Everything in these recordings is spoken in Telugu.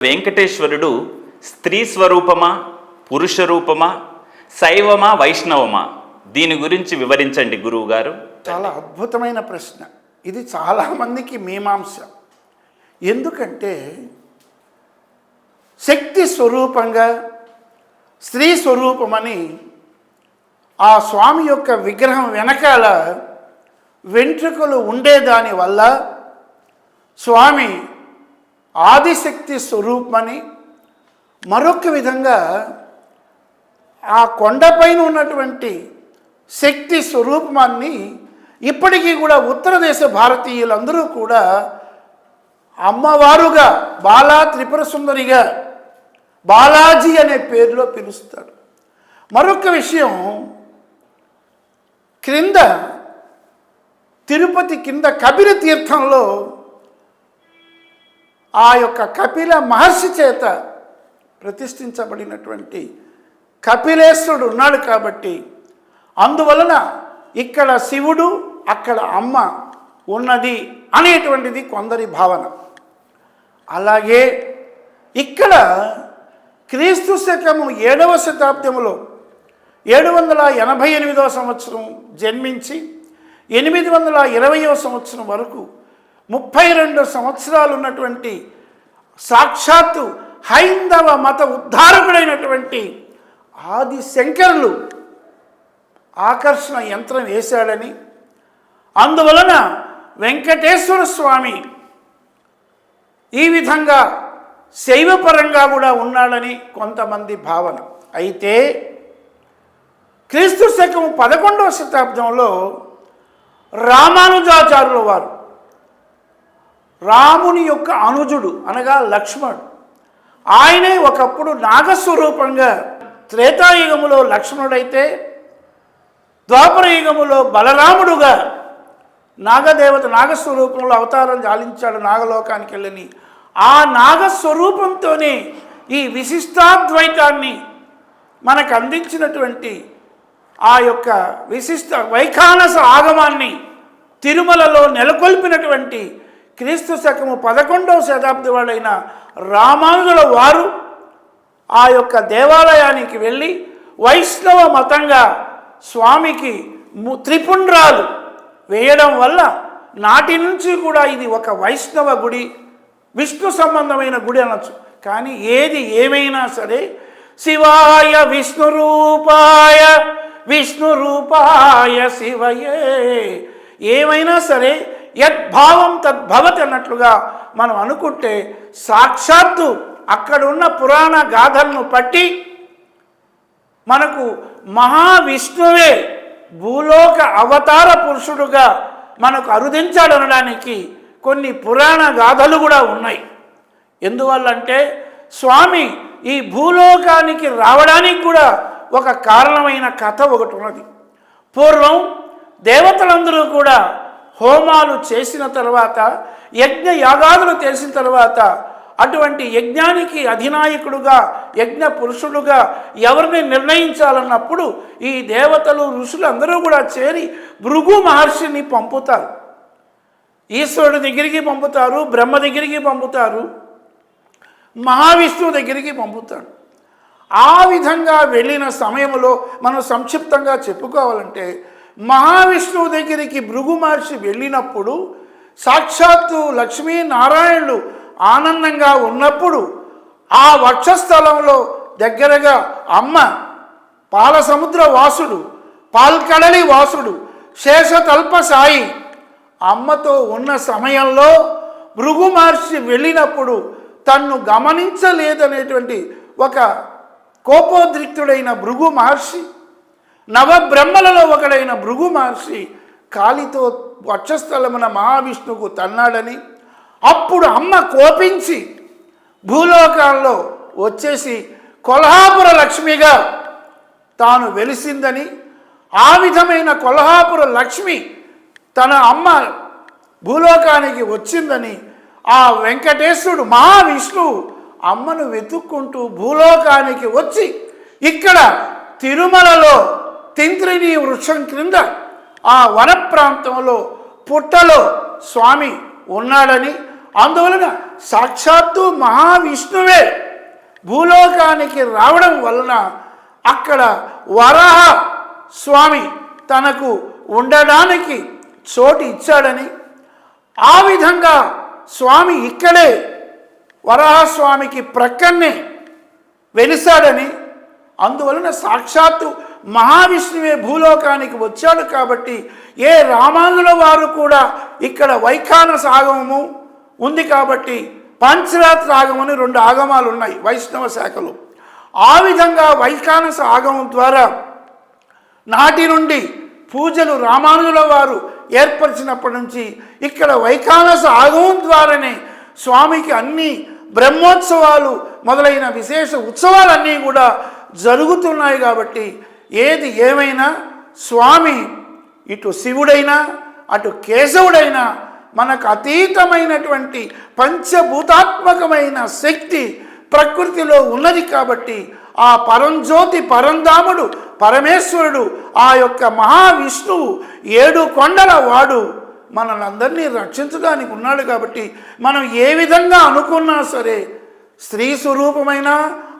వెంకటేశ్వరుడు స్త్రీ స్వరూపమా పురుష రూపమా శైవమా వైష్ణవమా? దీని గురించి వివరించండి గురువు గారు చాలా అద్భుతమైన ప్రశ్న. ఇది చాలామందికి మీమాంస. ఎందుకంటే శక్తి స్వరూపంగా స్త్రీ స్వరూపమని ఆ స్వామి యొక్క విగ్రహం వెనకాల వెంట్రుకలు ఉండేదాని వల్ల స్వామి ఆదిశక్తి స్వరూపమని మరొక విధంగా ఆ కొండపైన ఉన్నటువంటి శక్తి స్వరూపాన్ని ఇప్పటికీ కూడా ఉత్తర దేశ భారతీయులందరూ కూడా అమ్మవారుగా బాలా త్రిపుర సుందరిగా బాలాజీ అనే పేరులో పిలుస్తారు. మరొక విషయం క్రింద తిరుపతి కింద కబిర తీర్థంలో ఆ యొక్క కపిల మహర్షి చేత ప్రతిష్ఠించబడినటువంటి కపిలేశ్వరుడు ఉన్నాడు కాబట్టి అందువలన ఇక్కడ శివుడు అక్కడ అమ్మ ఉన్నది అనేటువంటిది కొందరి భావన. అలాగే ఇక్కడ క్రీస్తు శకము ఏడవ శతాబ్దములో ఏడు వందల ఎనభై ఎనిమిదవ సంవత్సరం జన్మించి ఎనిమిది వందల ఇరవయవ సంవత్సరం వరకు ముప్పై రెండు సంవత్సరాలు ఉన్నటువంటి సాక్షాత్తు హైందవ మత ఉద్ధారకుడైనటువంటి ఆది శంకరులు ఆకర్షణ యంత్రం వేశాడని. అందువలన వెంకటేశ్వర స్వామి ఈ విధంగా శైవపరంగా కూడా ఉన్నాడని కొంతమంది భావన. అయితే క్రీస్తు శకం పదకొండవ శతాబ్దంలో రామానుజాచార్యుల వారు రాముని యొక్క అనుజుడు అనగా లక్ష్మణుడు. ఆయనే ఒకప్పుడు నాగస్వరూపంగా త్రేతాయుగములో లక్ష్మణుడైతే ద్వాపరయుగములో బలరాముడుగా నాగదేవత నాగస్వరూపంలో అవతారం జాలించాడు నాగలోకానికి వెళ్ళని. ఆ నాగస్వరూపంతోనే ఈ విశిష్టాద్వైతాన్ని మనకు అందించినటువంటి ఆ యొక్క విశిష్ట వైఖానస ఆగమాన్ని తిరుమలలో నెలకొల్పినటువంటి క్రీస్తు శకము పదకొండవ శతాబ్ది వాళ్ళైన రామానుజుల వారు ఆ యొక్క దేవాలయానికి వెళ్ళి వైష్ణవ మతంగా స్వామికి ము- త్రిపుండ్రాలు వేయడం వల్ల నాటి నుంచి కూడా ఇది ఒక వైష్ణవ గుడి విష్ణు సంబంధమైన గుడి అనొచ్చు. కానీ ఏది ఏమైనా సరే శివాయ విష్ణు రూపాయ విష్ణు రూపాయ శివయే. ఏమైనా సరే యద్భావం తద్భవతి అన్నట్లుగా మనం అనుకుంటే సాక్షాత్తు అక్కడున్న పురాణ గాథలను పట్టి మనకు మహావిష్ణువే భూలోక అవతార పురుషుడుగా మనకు అరుదించాడనడానికి కొన్ని పురాణ గాథలు కూడా ఉన్నాయి. ఎందువల్లంటే స్వామి ఈ భూలోకానికి రావడానికి కూడా ఒక కారణమైన కథ ఒకటి ఉన్నది. పూర్వం దేవతలందరూ కూడా హోమాలు చేసిన తర్వాత యజ్ఞ యాగాదులు చేసిన తర్వాత అటువంటి యజ్ఞానికి అధినాయకుడుగా యజ్ఞ పురుషుడుగా ఎవరిని నిర్ణయించాలన్నప్పుడు ఈ దేవతలు ఋషులు అందరూ కూడా చేరి భృగు మహర్షిని పంపుతారు. ఈశ్వరుడి దగ్గరికి పంపుతారు బ్రహ్మ దగ్గరికి పంపుతారు మహావిష్ణువు దగ్గరికి పంపుతాడు ఆ విధంగా వెళ్ళిన సమయంలో మనం సంక్షిప్తంగా చెప్పుకోవాలంటే మహావిష్ణువు దగ్గరికి భృగు మహర్షి వెళ్ళినప్పుడు సాక్షాత్తు లక్ష్మీనారాయణులు ఆనందంగా ఉన్నప్పుడు ఆ వక్షస్థలంలో దగ్గరగా అమ్మ పాలసముద్ర వాసుడు పాల్కడలి వాసుడు శేషతల్ప సాయి అమ్మతో ఉన్న సమయంలో భృగు మహర్షి వెళ్ళినప్పుడు తన్ను గమనించలేదనేటువంటి ఒక కోపోద్రిక్తుడైన భృగు మహర్షి నవబ్రహ్మలలో ఒకడైన భృగు మహర్షి కాలితో వక్షస్థలమున మహావిష్ణువుకు తన్నాడని అప్పుడు అమ్మ కోపించి భూలోకాల్లో వచ్చేసి కొల్హాపుర లక్ష్మిగా తాను వెలిసిందని ఆ విధమైన కొల్హాపుర లక్ష్మి తన అమ్మ భూలోకానికి వచ్చిందని ఆ వెంకటేశ్వరుడు మహావిష్ణువు అమ్మను వెతుక్కుంటూ భూలోకానికి వచ్చి ఇక్కడ తిరుమలలో తింత్రిని వృక్షం క్రింద ఆ వన ప్రాంతంలో పుట్టలో స్వామి ఉన్నాడని అందువలన సాక్షాత్తు మహావిష్ణువే భూలోకానికి రావడం వలన అక్కడ వరాహ స్వామి తనకు ఉండడానికి చోటు ఇచ్చాడని ఆ విధంగా స్వామి ఇక్కడే వరాహస్వామికి ప్రక్కన్నే వెలిసాడని అందువలన సాక్షాత్తు మహావిష్ణువే భూలోకానికి వచ్చాడు కాబట్టి ఏ రామానుల వారు కూడా ఇక్కడ వైఖానస ఆగమము ఉంది కాబట్టి పంచరాత్ర ఆగమని రెండు ఆగమాలు ఉన్నాయి వైష్ణవ శాఖలు. ఆ విధంగా వైఖానస ఆగమం ద్వారా నాటి నుండి పూజలు రామానుల వారు ఏర్పరిచినప్పటి నుంచి ఇక్కడ వైఖానస ఆగమం ద్వారానే స్వామికి అన్ని బ్రహ్మోత్సవాలు మొదలైన విశేష ఉత్సవాలన్నీ కూడా జరుగుతున్నాయి కాబట్టి ఏది ఏమైనా స్వామి ఇటు శివుడైనా అటు కేశవుడైనా మనకు అతీతమైనటువంటి పంచభూతాత్మకమైన శక్తి ప్రకృతిలో ఉన్నది కాబట్టి ఆ పరంజ్యోతి పరంధాముడు పరమేశ్వరుడు ఆ యొక్క మహావిష్ణువు ఏడు కొండల వాడు మనల్ని అందరినీ రక్షించడానికి ఉన్నాడు కాబట్టి మనం ఏ విధంగా అనుకున్నా సరే స్త్రీ స్వరూపమైన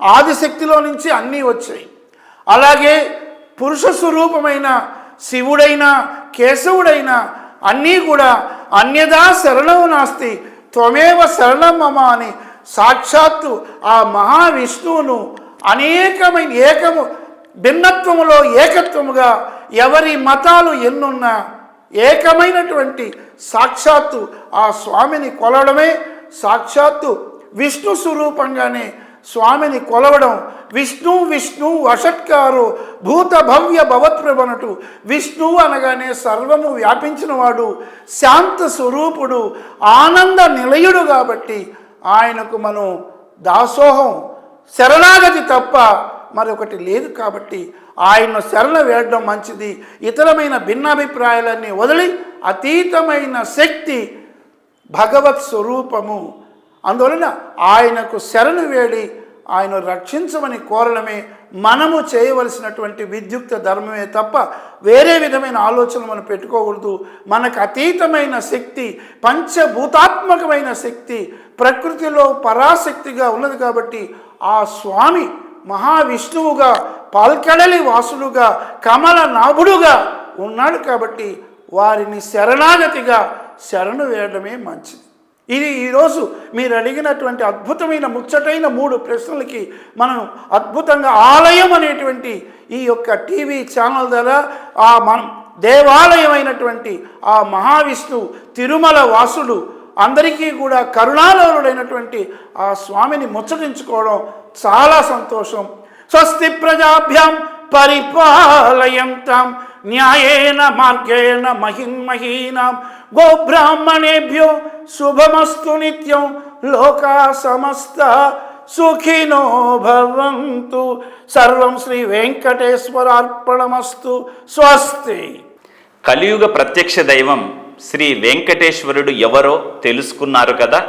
ఆదిశక్తిలో నుంచి అన్నీ వచ్చాయి. అలాగే పురుష స్వరూపమైన శివుడైనా కేశవుడైనా అన్నీ కూడా అన్యదా శరణం నాస్తి త్వమేవ శరణం మమ అని సాక్షాత్తు ఆ మహావిష్ణువును అనేకమైన ఏకము భిన్నత్వములో ఏకత్వముగా ఎవరి మతాలు ఎన్నున్నా ఏకమైనటువంటి సాక్షాత్తు ఆ స్వామిని కొలవడమే సాక్షాత్తు విష్ణు స్వరూపంగానే స్వామిని కొలవడం విష్ణు విష్ణు వషట్కారు భూత భవ్య భవత్ప్రభనటు విష్ణువు అనగానే సర్వము వ్యాపించినవాడు శాంత స్వరూపుడు ఆనంద నిలయుడు కాబట్టి ఆయనకు మనం దాసోహం శరణాగతి తప్ప మరొకటి లేదు కాబట్టి ఆయన్ను శరణ వేయడం మంచిది. ఇతరమైన భిన్నాభిప్రాయాలన్నీ వదిలి అతీతమైన శక్తి భగవత్ స్వరూపము. అందువలన ఆయనకు శరణు వేడి ఆయన రక్షించమని కోరడమే మనము చేయవలసినటువంటి విద్యుక్త ధర్మమే తప్ప వేరే విధమైన ఆలోచనలు మనం పెట్టుకోకూడదు. మనకు అతీతమైన శక్తి పంచభూతాత్మకమైన శక్తి ప్రకృతిలో పరాశక్తిగా ఉన్నది కాబట్టి ఆ స్వామి మహావిష్ణువుగా పాల్కడలి వాసుడుగా కమల నాభుడుగా ఉన్నాడు కాబట్టి వారిని శరణాగతిగా శరణు వేయడమే మంచిది. ఇది ఈరోజు మీరు అడిగినటువంటి అద్భుతమైన ముచ్చటైన మూడు ప్రశ్నలకి మనం అద్భుతంగా ఆలయం అనేటువంటి ఈ యొక్క టీవీ ఛానల్ ద్వారా ఆ మన దేవాలయమైనటువంటి ఆ మహావిష్ణువు తిరుమల వాసుడు అందరికీ కూడా కరుణాలోనుడైనటువంటి ఆ స్వామిని ముచ్చటించుకోవడం చాలా సంతోషం. స్వస్తి ప్రజాభ్యాం పరిపాలయంతాం. న్యాయేన మార్గేణ మహిన్మహీనాం గోబ్రాహ్మణేభ్యో శుభమస్తు నిత్యం. లోకా సమస్త సుఖినో భవంతు. సర్వం శ్రీ వెంకటేశ్వరార్పణమస్తు. స్వస్తి. కలియుగ ప్రత్యక్ష దైవం శ్రీ వెంకటేశ్వరుడు ఎవరో తెలుసుకున్నారు కదా?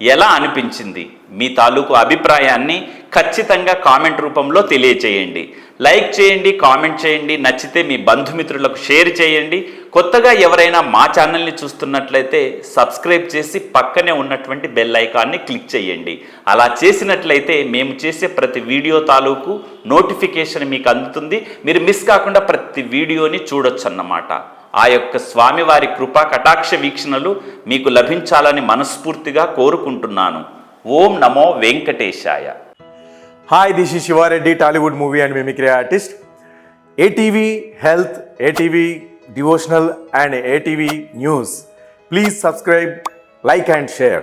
ఎలా అనిపించింది? మీ తాలూకు అభిప్రాయాన్ని ఖచ్చితంగా కామెంట్ రూపంలో తెలియచేయండి. లైక్ చేయండి కామెంట్ చేయండి నచ్చితే మీ బంధుమిత్రులకు షేర్ చేయండి. కొత్తగా ఎవరైనా మా ఛానల్ని చూస్తున్నట్లయితే సబ్స్క్రైబ్ చేసి పక్కనే ఉన్నటువంటి బెల్ ఐకాన్ని క్లిక్ చేయండి. అలా చేసినట్లయితే మేము చేసే ప్రతి వీడియో తాలూకు నోటిఫికేషన్ మీకు అందుతుంది. మీరు మిస్ కాకుండా ప్రతి వీడియోని చూడొచ్చు అన్నమాట ఆ యొక్క స్వామివారి కృపా కటాక్ష వీక్షణలు మీకు లభించాలని మనస్ఫూర్తిగా కోరుకుంటున్నాను. ఓం నమో వెంకటేశాయ. హాయ్ దిస్ ఈ Shiva Reddy Tollywood movie and mimicry artist ATV health ATV devotional and ATV news please subscribe like and share